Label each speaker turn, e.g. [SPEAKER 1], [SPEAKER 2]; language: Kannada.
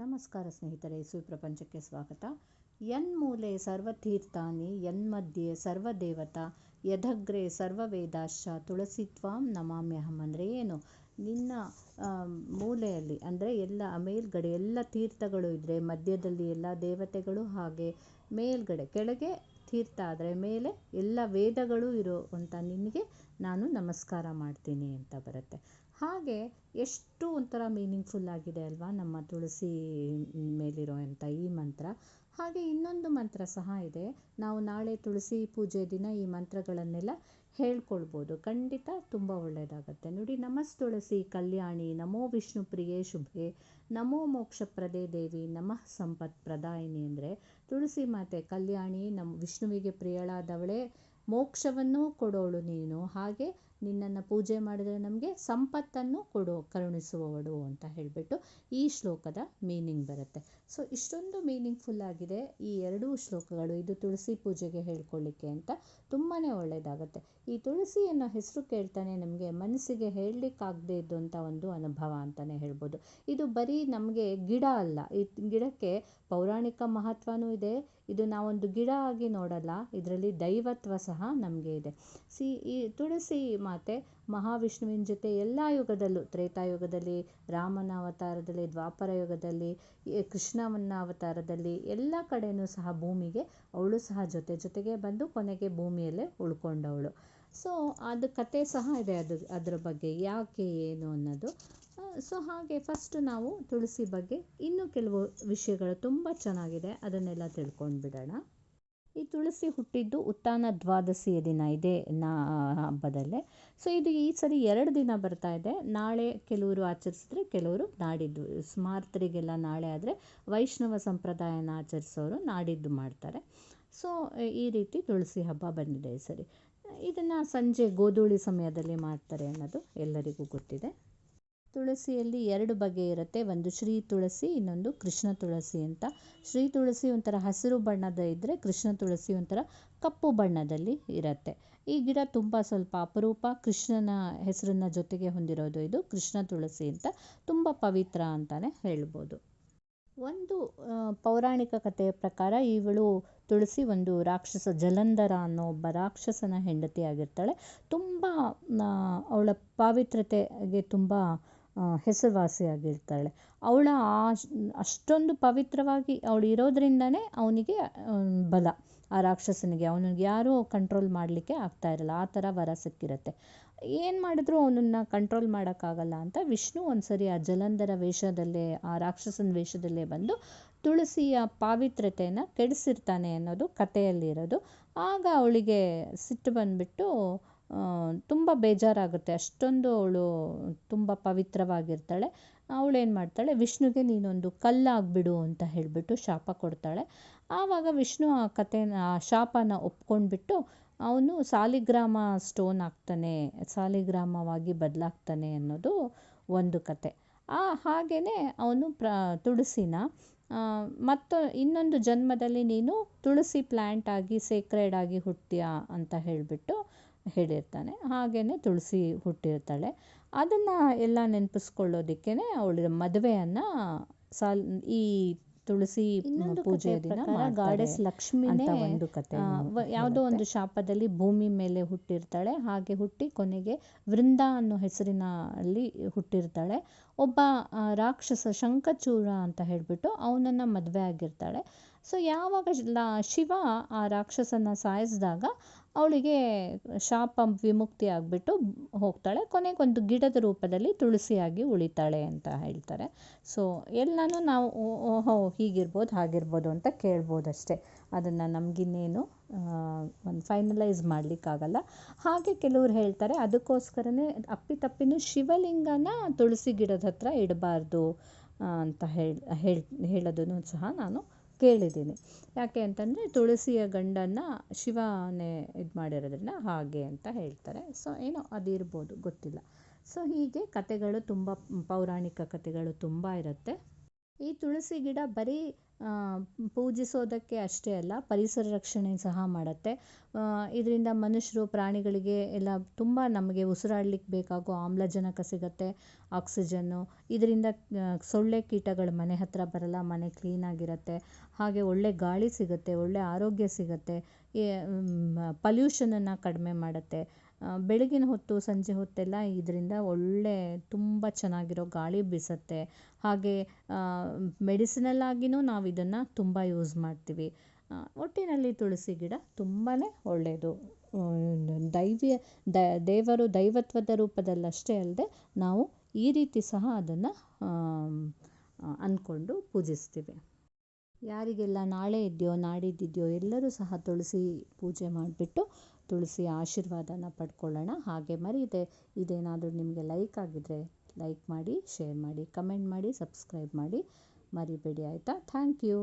[SPEAKER 1] ನಮಸ್ಕಾರ ಸ್ನೇಹಿತರೆ, ಸುಪ್ರಪಂಚಕ್ಕೆ ಸ್ವಾಗತ. ಯನ್ಮೂಲೆ ಸರ್ವತೀರ್ಥಾನಿ ಯನ್ಮಧ್ಯೆ ಸರ್ವದೇವತಾ, ಯದಗ್ರೆ ಸರ್ವವೇದಾಶ್ಚ ತುಳಸಿತ್ವಾಂ ನಮಾಮ್ಯಹಂ ಅಂದರೆ ಏನು? ನಿನ್ನ ಮೂಲೆಯಲ್ಲಿ, ಅಂದರೆ ಎಲ್ಲ ಮೇಲ್ಗಡೆ ಎಲ್ಲ ತೀರ್ಥಗಳು ಇದ್ದರೆ ಮಧ್ಯದಲ್ಲಿ ಎಲ್ಲ ದೇವತೆಗಳು ಹಾಗೆ ಮೇಲ್ಗಡೆ, ಕೆಳಗೆ ತೀರ್ಥ ಆದರೆ ಮೇಲೆ ಎಲ್ಲ ವೇದಗಳು ಇರೋ ಅಂತ ನಿನಗೆ ನಾನು ನಮಸ್ಕಾರ ಮಾಡ್ತೀನಿ ಅಂತ ಬರುತ್ತೆ. ಹಾಗೆ ಎಷ್ಟು ಒಂಥರ ಮೀನಿಂಗ್ಫುಲ್ ಆಗಿದೆ ಅಲ್ವಾ ನಮ್ಮ ತುಳಸಿ ಮೇಲಿರುವಂಥ ಈ ಮಂತ್ರ. ಹಾಗೆ ಇನ್ನೊಂದು ಮಂತ್ರ ಸಹ ಇದೆ. ನಾವು ನಾಳೆ ತುಳಸಿ ಪೂಜೆ ದಿನ ಈ ಮಂತ್ರಗಳನ್ನೆಲ್ಲ ಹೇಳ್ಕೊಳ್ಬೋದು. ಖಂಡಿತ ತುಂಬ ಒಳ್ಳೆಯದಾಗತ್ತೆ. ನೋಡಿ ನಮಸ್ ತುಳಸಿ ಕಲ್ಯಾಣಿ, ನಮೋ ವಿಷ್ಣು ಪ್ರಿಯೇ ಶುಭೆ, ನಮೋ ಮೋಕ್ಷಪ್ರದೇ ದೇವಿ, ನಮಃ ಸಂಪತ್ ಪ್ರದಾಯಿನಿ ಅಂದರೆ ತುಳಸಿ ಮಾತೆ, ಕಲ್ಯಾಣಿ ನಮ್ಮ ವಿಷ್ಣುವಿಗೆ ಪ್ರಿಯಳಾದವಳೆ, ಮೋಕ್ಷವನ್ನು ಕೊಡೋಳು ನೀನು. ಹಾಗೆ ನಿನ್ನನ್ನು ಪೂಜೆ ಮಾಡಿದರೆ ನಮಗೆ ಸಂಪತ್ತನ್ನು ಕೊಡು, ಕರುಣಿಸುವವಳು ಅಂತ ಹೇಳಿಬಿಟ್ಟು ಈ ಶ್ಲೋಕದ ಮೀನಿಂಗ್ ಬರುತ್ತೆ. ಸೊ ಇಷ್ಟೊಂದು ಮೀನಿಂಗ್ಫುಲ್ ಆಗಿದೆ ಈ ಎರಡೂ ಶ್ಲೋಕಗಳು. ಇದು ತುಳಸಿ ಪೂಜೆಗೆ ಹೇಳ್ಕೊಳ್ಳಿಕ್ಕೆ ಅಂತ ತುಂಬಾ ಒಳ್ಳೆಯದಾಗುತ್ತೆ ಈ ತುಳಸಿ ಅನ್ನೋ ಹೆಸರು ಕೇಳ್ತಾನೆ ನಮಗೆ ಮನಸ್ಸಿಗೆ ಹೇಳಲಿಕ್ಕಾಗದೇ ಇದ್ದಂಥ ಒಂದು ಅನುಭವ ಅಂತಲೇ ಹೇಳ್ಬೋದು. ಇದು ಬರೀ ನಮಗೆ ಗಿಡ ಅಲ್ಲ, ಈ ಗಿಡಕ್ಕೆ ಪೌರಾಣಿಕ ಮಹತ್ವವೂ ಇದೆ. ಇದು ನಾವೊಂದು ಗಿಡ ಆಗಿ ನೋಡಲ್ಲ, ಇದರಲ್ಲಿ ದೈವತ್ವ ಸಹ ನಮಗೆ ಇದೆ. ಸಿ ಈ ತುಳಸಿ ಮಾತೆ, ಮಹಾವಿಷ್ಣುವಿನ ಜೊತೆ ಎಲ್ಲ ಯುಗದಲ್ಲೂ, ತ್ರೇತಾಯುಗದಲ್ಲಿ, ರಾಮನ ಅವತಾರದಲ್ಲಿ, ದ್ವಾಪರ ಯುಗದಲ್ಲಿ ಕೃಷ್ಣವನ್ನ ಅವತಾರದಲ್ಲಿ ಎಲ್ಲ ಕಡೆಯೂ ಸಹ ಭೂಮಿಗೆ ಅವಳು ಸಹ ಜೊತೆ ಜೊತೆಗೆ ಬಂದು ಕೊನೆಗೆ ಭೂಮಿಯಲ್ಲೇ ಉಳ್ಕೊಂಡವಳು. ಸೊ ಅದು ಕತೆ ಸಹ ಇದೆ ಅದು, ಅದರ ಬಗ್ಗೆ, ಯಾಕೆ, ಏನು ಅನ್ನೋದು. ಸೊ ಹಾಗೆ ಫಸ್ಟ್ ನಾವು ತುಳಸಿ ಬಗ್ಗೆ ಇನ್ನೂ ಕೆಲವು ವಿಷಯಗಳು ತುಂಬ ಚೆನ್ನಾಗಿದೆ, ಅದನ್ನೆಲ್ಲ ತಿಳ್ಕೊಂಡು ಬಿಡೋಣ ಈ ತುಳಸಿ ಹುಟ್ಟಿದ್ದು ಉತ್ತಾನ ದ್ವಾದಶಿಯ ದಿನ ಇದೆ ನಾ ಹಬ್ಬದಲ್ಲೇ. ಸೊ ಇದು ಈ ಸರಿ ಎರಡು ದಿನ ಬರ್ತಾ ಇದೆ. ನಾಳೆ ಕೆಲವರು ಆಚರಿಸಿದ್ರೆ ಕೆಲವರು ನಾಡಿದ್ದು. ಸ್ಮಾರ್ತರಿಗೆಲ್ಲ ನಾಳೆ ಆದರೆ ವೈಷ್ಣವ ಸಂಪ್ರದಾಯನ ಆಚರಿಸೋರು ನಾಡಿದ್ದು ಮಾಡ್ತಾರೆ. ಸೊ ಈ ರೀತಿ ತುಳಸಿ ಹಬ್ಬ ಬಂದಿದೆ ಈ ಸರಿ. ಇದನ್ನು ಸಂಜೆ ಗೋಧೂಳಿ ಸಮಯದಲ್ಲಿ ಮಾಡ್ತಾರೆ ಅನ್ನೋದು ಎಲ್ಲರಿಗೂ ಗೊತ್ತಿದೆ. ತುಳಸಿಯಲ್ಲಿ ಎರಡು ಬಗೆ ಇರುತ್ತೆ. ಒಂದು ಶ್ರೀ ತುಳಸಿ, ಇನ್ನೊಂದು ಕೃಷ್ಣ ತುಳಸಿ ಅಂತ. ಶ್ರೀ ತುಳಸಿ ಒಂಥರ ಹಸಿರು ಬಣ್ಣದ ಇದ್ದರೆ ಕೃಷ್ಣ ತುಳಸಿ ಒಂಥರ ಕಪ್ಪು ಬಣ್ಣದಲ್ಲಿ ಇರುತ್ತೆ. ಈ ಗಿಡ ತುಂಬ ಸ್ವಲ್ಪ ಅಪರೂಪ ಕೃಷ್ಣನ ಹೆಸರನ್ನ ಜೊತೆಗೆ ಹೊಂದಿರೋದು ಇದು ಕೃಷ್ಣ ತುಳಸಿ ಅಂತ. ತುಂಬ ಪವಿತ್ರ ಅಂತಲೇ ಹೇಳ್ಬೋದು. ಒಂದು ಪೌರಾಣಿಕ ಕಥೆಯ ಪ್ರಕಾರ ಇವಳು ತುಳಸಿ ಒಂದು ರಾಕ್ಷಸ ಜಲಂಧರ ಅನ್ನೋ ಒಬ್ಬ ರಾಕ್ಷಸನ ಹೆಂಡತಿ ಆಗಿರ್ತಾಳೆ ತುಂಬ ಅವಳ ಪಾವಿತ್ರತೆಗೆ ತುಂಬ ಹೆಸರುವಾಸಿಯಾಗಿರ್ತಾಳೆ. ಅವಳ ಆ ಅಷ್ಟೊಂದು ಪವಿತ್ರವಾಗಿ ಅವಳು ಇರೋದ್ರಿಂದನೇ ಅವನಿಗೆ ಬಲ, ಆ ರಾಕ್ಷಸನಿಗೆ. ಅವನಿಗೆ ಯಾರೂ ಕಂಟ್ರೋಲ್ ಮಾಡಲಿಕ್ಕೆ ಆಗ್ತಾ ಇರಲ್ಲ. ಆ ಥರ ವರ ಸಿಕ್ಕಿರುತ್ತೆ. ಏನು ಮಾಡಿದ್ರು ಅವನನ್ನು ಕಂಟ್ರೋಲ್ ಮಾಡೋಕ್ಕಾಗಲ್ಲ ಅಂತ ವಿಷ್ಣು ಒಂದ್ಸರಿ ಆ ಜಲಂಧರ ವೇಷದಲ್ಲೇ, ಆ ರಾಕ್ಷಸನ ವೇಷದಲ್ಲೇ ಬಂದು ತುಳಸಿಯ ಪಾವಿತ್ರ್ಯತೆಯನ್ನು ಕೆಡಿಸಿರ್ತಾನೆ ಅನ್ನೋದು ಕಥೆಯಲ್ಲಿರೋದು. ಆಗ ಅವಳಿಗೆ ಸಿಟ್ಟು ಬಂದುಬಿಟ್ಟು ತುಂಬ ಬೇಜಾರಾಗುತ್ತೆ. ಅಷ್ಟೊಂದು ಅವಳು ತುಂಬ ಪವಿತ್ರವಾಗಿರ್ತಾಳೆ. ಅವಳೇನು ಮಾಡ್ತಾಳೆ, ವಿಷ್ಣುಗೆ ನೀನೊಂದು ಕಲ್ಲಾಗ್ಬಿಡು ಅಂತ ಹೇಳಿಬಿಟ್ಟು ಶಾಪ ಕೊಡ್ತಾಳೆ. ಆವಾಗ ವಿಷ್ಣು ಆ ಕಥೆನ ಆ ಶಾಪನ ಒಪ್ಕೊಂಡ್ಬಿಟ್ಟು ಅವನು ಸಾಲಿಗ್ರಾಮ ಸ್ಟೋನ್ ಆಗ್ತಾನೆ ಸಾಲಿಗ್ರಾಮವಾಗಿ ಬದಲಾಗ್ತಾನೆ ಅನ್ನೋದು ಒಂದು ಕತೆ. ಆ ಹಾಗೆಯೇ ಅವನು ಪ್ರ, ತುಳಸಿನ ಮತ್ತು, ಇನ್ನೊಂದು ಜನ್ಮದಲ್ಲಿ ನೀನು ತುಳಸಿ ಪ್ಲ್ಯಾಂಟ್ ಆಗಿ, ಸೇಕ್ರೆಡ್ ಆಗಿ ಹುಟ್ಟಿಯಾ ಅಂತ ಹೇಳಿಬಿಟ್ಟು ಹೇಳಿರ್ತಾನೆ. ಹಾಗೆಯೇ ತುಳಸಿ ಹುಟ್ಟಿರ್ತಾಳೆ. ಅದನ್ನು ಎಲ್ಲ ನೆನಪಿಸ್ಕೊಳ್ಳೋದಕ್ಕೆ ಅವಳ ಮದುವೆಯನ್ನು ಸಾಲ್ ಈ ತುಳಸಿ ಪೂಜೆಯ ದಿನ ಗಾಡೆಸ್ ಲಕ್ಷ್ಮಿನೇ ಒಂದು ಕತೆ ಯಾವುದೋ ಒಂದು ಶಾಪದಲ್ಲಿ ಭೂಮಿ ಮೇಲೆ ಹುಟ್ಟಿರ್ತಾಳೆ. ಹಾಗೆ ಹುಟ್ಟಿ ಕೊನೆಗೆ ವೃಂದ ಅನ್ನೋ ಹೆಸರಿನಲ್ಲಿ ಹುಟ್ಟಿರ್ತಾಳೆ. ಒಬ್ಬ ರಾಕ್ಷಸ ಶಂಕಚೂರ ಅಂತ ಹೇಳಿಬಿಟ್ಟು ಅವನನ್ನು ಮದುವೆ ಆಗಿರ್ತಾಳೆ. ಸೊ ಯಾವಾಗ ಶಿವ ಆ ರಾಕ್ಷಸನ ಸಾಯಿಸಿದಾಗ ಅವಳಿಗೆ ಶಾಪ ವಿಮುಕ್ತಿ ಆಗಿಬಿಟ್ಟು ಹೋಗ್ತಾಳೆ. ಕೊನೆಗೊಂದು ಗಿಡದ ರೂಪದಲ್ಲಿ ತುಳಸಿಯಾಗಿ ಉಳಿತಾಳೆ ಅಂತ ಹೇಳ್ತಾರೆ. ಸೊ ಎಲ್ಲನೂ ನಾವು, ಓಹೋ, ಹೀಗಿರ್ಬೋದು, ಹಾಗಿರ್ಬೋದು ಅಂತ ಕೇಳ್ಬೋದಷ್ಟೇ. ಅದನ್ನು ನಮಗಿನ್ನೇನು ಒಂದು ಫೈನಲೈಸ್ ಮಾಡಲಿಕ್ಕಾಗಲ್ಲ. ಹಾಗೆ ಕೆಲವ್ರು ಹೇಳ್ತಾರೆ, ಅದಕ್ಕೋಸ್ಕರನೇ ಅಪ್ಪಿತಪ್ಪಿನೂ ಶಿವಲಿಂಗನ ತುಳಸಿ ಗಿಡದ ಹತ್ರ ಇಡಬಾರ್ದು ಅಂತ ಹೇಳಿ ಹೇಳಿ, ಹೇಳೋದನ್ನು ಸಹ ನಾನು ಕೇಳಿದ್ದೀನಿ. ಯಾಕೆ ಅಂತಂದರೆ ತುಳಸಿಯ ಗಂಡನ್ನು ಶಿವನೇ ಇದು ಮಾಡಿರೋದ್ರಿಂದ ಹಾಗೆ ಅಂತ ಹೇಳ್ತಾರೆ. ಸೊ ಏನೋ ಅದಿರ್ಬೋದು, ಗೊತ್ತಿಲ್ಲ. ಸೊ ಹೀಗೆ ಕತೆಗಳು ತುಂಬ, ಪೌರಾಣಿಕ ಕತೆಗಳು ತುಂಬ ಇರುತ್ತೆ. ಈ ತುಳಸಿ ಗಿಡ ಬರೀ ಪೂಜಿಸೋದಕ್ಕೆ ಅಷ್ಟೇ ಅಲ್ಲ, ಪರಿಸರ ರಕ್ಷಣೆ ಸಹ ಮಾಡುತ್ತೆ. ಇದರಿಂದ ಮನುಷ್ಯರು, ಪ್ರಾಣಿಗಳಿಗೆ ಎಲ್ಲ ತುಂಬ ನಮಗೆ ಉಸಿರಾಡ್ಲಿಕ್ಕೆ ಬೇಕಾಗೋ ಆಮ್ಲಜನಕ ಸಿಗುತ್ತೆ, ಆಕ್ಸಿಜನ್ನು. ಇದರಿಂದ ಸೊಳ್ಳೆ ಕೀಟಗಳು ಮನೆ ಹತ್ತಿರ ಬರಲ್ಲ, ಮನೆ ಕ್ಲೀನಾಗಿರುತ್ತೆ ಹಾಗೆ ಒಳ್ಳೆಯ ಗಾಳಿ ಸಿಗುತ್ತೆ ಒಳ್ಳೆಯ ಆರೋಗ್ಯ ಸಿಗುತ್ತೆ ಪಲ್ಯೂಷನನ್ನು ಕಡಿಮೆ ಮಾಡುತ್ತೆ. ಬೆಳಗಿನ ಹೊತ್ತು, ಸಂಜೆ ಹೊತ್ತೆಲ್ಲ ಇದರಿಂದ ಒಳ್ಳೆ, ತುಂಬ ಚೆನ್ನಾಗಿರೋ ಗಾಳಿ ಬೀಸುತ್ತೆ. ಹಾಗೆ ಮೆಡಿಸಿನಲ್ ಆಗಿಯೂ ನಾವು ಇದನ್ನು ತುಂಬ ಯೂಸ್ ಮಾಡ್ತೀವಿ. ಒಟ್ಟಿನಲ್ಲಿ ತುಳಸಿ ಗಿಡ ತುಂಬಾ ಒಳ್ಳೆಯದು ದೈವಿ ದೇವರು ದೈವತ್ವದ ರೂಪದಲ್ಲಷ್ಟೇ ಅಲ್ಲದೆ ನಾವು ಈ ರೀತಿ ಸಹ ಅದನ್ನು ಅಂದ್ಕೊಂಡು ಪೂಜಿಸ್ತೀವಿ. ಯಾರಿಗೆಲ್ಲ ನಾಳೆ ಇದೆಯೋ, ನಾಡಿದ್ದಿದೆಯೋ ಎಲ್ಲರೂ ಸಹ ತುಳಸಿ ಪೂಜೆ ಮಾಡಿಬಿಟ್ಟು ತುಳಸಿ ಆಶೀರ್ವಾದನ ಪಡ್ಕೊಳ್ಳೋಣ. ಹಾಗೆ ಮರೀದೆ, ಇದೇನಾದರೂ ನಿಮಗೆ ಲೈಕ್ ಆಗಿದ್ರೆ ಲೈಕ್ ಮಾಡಿ ಶೇರ್ ಮಾಡಿ ಕಮೆಂಟ್ ಮಾಡಿ ಸಬ್ಸ್ಕ್ರೈಬ್ ಮಾಡಿ. ಮರಿಬೇಡಿ ಆಯಿತಾ? Thank you